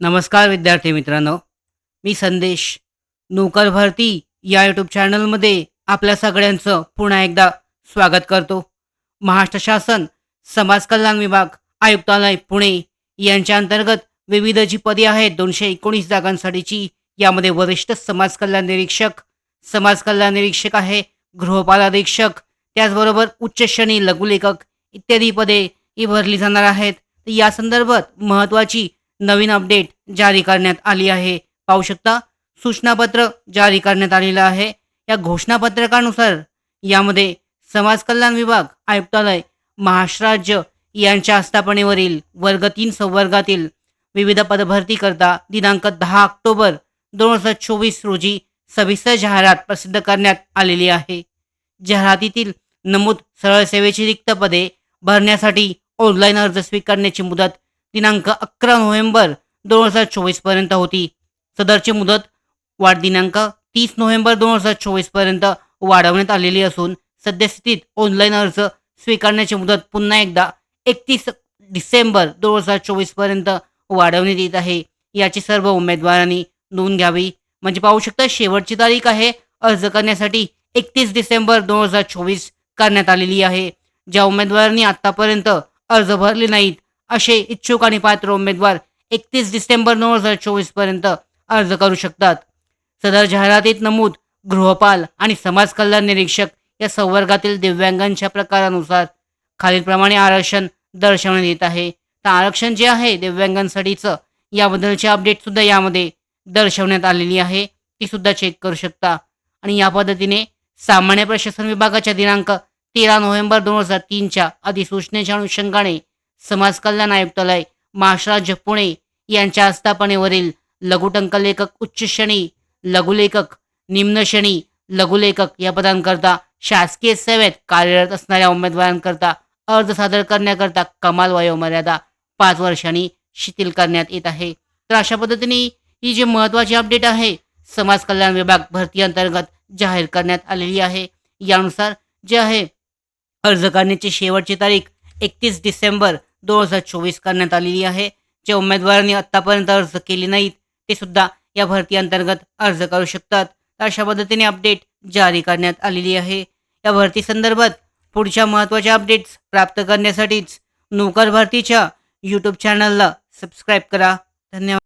नमस्कार विद्यार्थी मित्रांनो. मी संदेश. नोकर भरती या यूट्यूब चॅनलमध्ये आपल्या सगळ्यांचं पुन्हा एकदा स्वागत करतो. महाराष्ट्र शासन समाज कल्याण विभाग आयुक्तालय पुणे यांच्या अंतर्गत विविध जी पदे आहेत दोनशे एकोणीस जागांसाठीची यामध्ये वरिष्ठ समाज कल्याण निरीक्षक समाज कल्याण निरीक्षक आहे गृहपाल अधीक्षक त्याचबरोबर उच्च श्रेणी लघुलेखक इत्यादी पदे ही भरली जाणार आहेत. या संदर्भात महत्त्वाची नवीन अपडेट जारी करण्यात आली आहे. पाहू शकता सूचनापत्र जारी करण्यात आलेलं आहे. या घोषणापत्रकानुसार यामध्ये समाज कल्याण विभाग आयुक्तालय महाराष्ट्र राज्य यांच्या आस्थापनेवरील वर्ग तीन संवर्गातील विविध पदभरती करता दिनांक दहा ऑक्टोबर दोन हजार चोवीस रोजी सविस्तर जाहिरात प्रसिद्ध करण्यात आलेली आहे. जाहिरातीतील नमूद सरळ सेवेची रिक्त पदे भरण्यासाठी ऑनलाईन अर्ज स्वीकारण्याची मुदत दिनांक अकरा नोव्हेंबर दोन हजार चोवीसपर्यंत होती. सदरची मुदत वाढ दिनांक तीस नोव्हेंबर दोन हजार चोवीसपर्यंत वाढवण्यात आलेली असून सद्यस्थितीत ऑनलाईन अर्ज स्वीकारण्याची मुदत पुन्हा एकदा एकतीस डिसेंबर दोन हजार चोवीसपर्यंत वाढवण्यात येत आहे. याची सर्व उमेदवारांनी नोंद घ्यावी. म्हणजे पाहू शकता शेवटची तारीख आहे. अर्ज करण्यासाठी एकतीस डिसेंबर दोन हजार चोवीस करण्यात आलेली आहे. ज्या उमेदवारांनी आतापर्यंत अर्ज भरले नाहीत असे इच्छुक आणि पात्र उमेदवार एकतीस डिसेंबर दोन हजार चोवीसपर्यंत अर्ज करू शकतात. सदर जाहिरातीत नमूद गृहपाल आणि समाज कल्याण निरीक्षक या संवर्गातील दिव्यांगांच्या प्रकारानुसार खालीलप्रमाणे आरक्षण दर्शवण्यात येत आहे. तर आरक्षण जे आहे दिव्यांगांसाठीचं याबद्दलची अपडेट सुद्धा यामध्ये दर्शवण्यात आलेली आहे. ती सुद्धा चेक करू शकता. आणि या पद्धतीने सामान्य प्रशासन विभागाच्या दिनांक तेरा नोव्हेंबर दोन हजार तीनच्या अधिसूचनेच्या अनुषंगाने समाज कल्याण आयुक्तालय महाराष्ट्र पुणे यांच्या आस्थापनेवरील लघुटंक लेखक उच्च श्रेणी लघुलेखक निम्न श्रेणी लघुलेखक या पदांकरता शासकीय सेवेत कार्यरत असणाऱ्या उमेदवारांकरता अर्ज सादर करण्याकरता कमाल वयोमर्यादा पाच वर्षांनी शिथिल करण्यात येत आहे. तर अशा पद्धतीने ही जी महत्त्वाची अपडेट आहे समाज कल्याण विभाग भरती अंतर्गत जाहीर करण्यात आलेली आहे. यानुसार जे आहे अर्ज करण्याची शेवटची तारीख एकतीस डिसेंबर दोन हजार चोवीस करण्यात आलेली आहे. जे उमेदवारांनी आत्तापर्यंत अर्ज केले नाहीत ते सुद्धा या भरती अंतर्गत अर्ज करू शकतात. तर अशा पद्धतीने अपडेट जारी करण्यात आलेली आहे. या भरती संदर्भात पुढच्या महत्त्वाच्या अपडेट्स प्राप्त करण्यासाठीच नोकर भरतीच्या यूट्यूब चॅनलला सबस्क्राईब करा. धन्यवाद.